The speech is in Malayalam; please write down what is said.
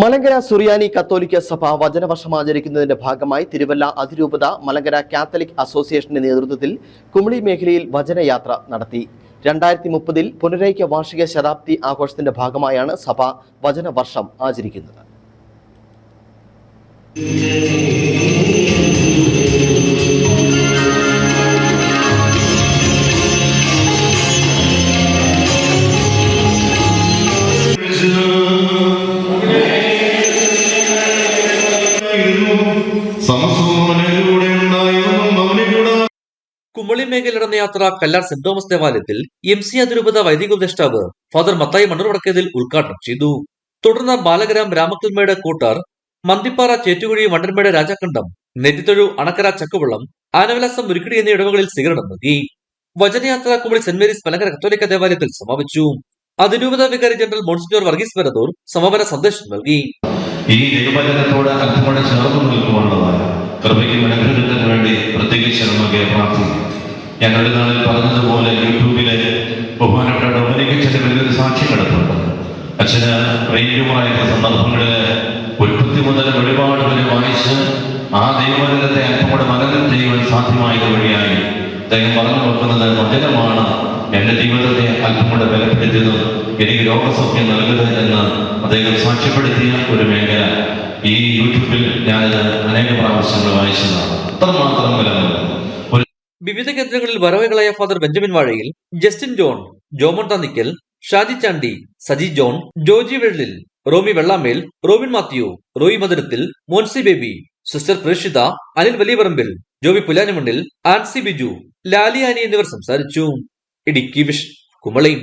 മലങ്കര സുറിയാനി കത്തോലിക്ക സഭ വചനവർഷം ആചരിക്കുന്നതിന്റെ ഭാഗമായി തിരുവല്ല അതിരൂപത മലങ്കര കാത്തലിക് അസോസിയേഷന്റെ നേതൃത്വത്തിൽ കുമളി മേഖലയിൽ വചനയാത്ര നടത്തി. രണ്ടായിരത്തി മുപ്പതിൽ പുനരൈക്യ വാർഷിക ശതാബ്ദി ആഘോഷത്തിന്റെ ഭാഗമായാണ് സഭ വചനവർഷം ആചരിക്കുന്നത്. സമസ്തവും കുമളി മേഖല നടന്ന യാത്ര കല്ലാർ സെന്റ് തോമസ് ദേവാലയത്തിൽ എം സി അതിരൂപത വൈദിക ഉപദേഷ്ടാവ് ഫാദർ മത്തായി മണ്ണൂർ വടക്കേതിൽ ഉദ്ഘാടനം ചെയ്തു. തുടർന്ന് ബാലഗ്രാം രാമക്കൽമേട് കൂട്ടാർ മന്തിപ്പാറ ചേറ്റുകുഴി വണ്ടൻമേട് രാജാക്കണ്ടം നെറ്റിത്തൊഴു അണക്കര ചക്കുവള്ളം ആനവിലാസം ഉരുക്കിടി എന്നീ ഇടവകളിൽ സ്വീകരണം നൽകി. വചനയാത്ര കുമളി സെന്റ് മേരീസ് മലങ്കര കത്തോലിക്ക ദേവാലയത്തിൽ സമാപിച്ചു. അതിരൂപത വികാരി ജനറൽ മോൺസിനോർ വർഗീസ് വരദൂർ സമാപന സന്ദേശം നൽകി. ഈ ദൈവവചനത്തോട് അല്പമോടെ ചേർന്ന് കൃപയ്ക്കും അനുഗ്രഹത്തിന് വേണ്ടി പ്രത്യേകിച്ച് നമുക്ക് പ്രാർത്ഥിക്കും. ഒരു നാളിൽ പറഞ്ഞതുപോലെ യൂട്യൂബിലെ ബഹുമാനപ്പെട്ട ഡൊമിനിക്കച്ചന്റെ വലിയൊരു സാക്ഷ്യം കിടപ്പുണ്ട്. അച്ഛന് റേഡിയോമായിരുന്ന സന്ദർഭങ്ങളിൽ ഉൽപ്പത്തി മുതൽ ഒരുപാട് പേര് വായിച്ച് ആ ദൈവവചനത്തെ അല്പമോടെ മനനം ചെയ്യുവാൻ സാധ്യമായത് വഴിയായി അദ്ദേഹം പറഞ്ഞു വെക്കുന്നത് വചനമാണ് എന്റെ ജീവിതത്തെ അല്പം കൂടെ ബലപ്പെടുത്തിയതും എനിക്ക് രോഗസൗഖ്യം നൽകുന്നത് എന്ന് അദ്ദേഹം സാക്ഷ്യപ്പെടുത്തിയ ഒരു മേഖല. ഈ യൂട്യൂബിൽ ഞാൻ അനേക പ്രാവശ്യങ്ങൾ വായിച്ചതാണ്. അത്രമാത്രം വിവിധ കേന്ദ്രങ്ങളിൽ വരവുകളായ father Benjamin Vazhayil Justin John Jomon Thannickal Shaji Chandy Saji John Joji Vellil Romy Vellamel Robin Mathew Roy Madhurathil Moncy Baby sister Preshitha Anil Valiyaparambil Joby Pulanimannil Ancy Biju Lali Annie എന്നിവർ സംസാരിച്ചു. ഇടുക്കി വിഷ് കുമളി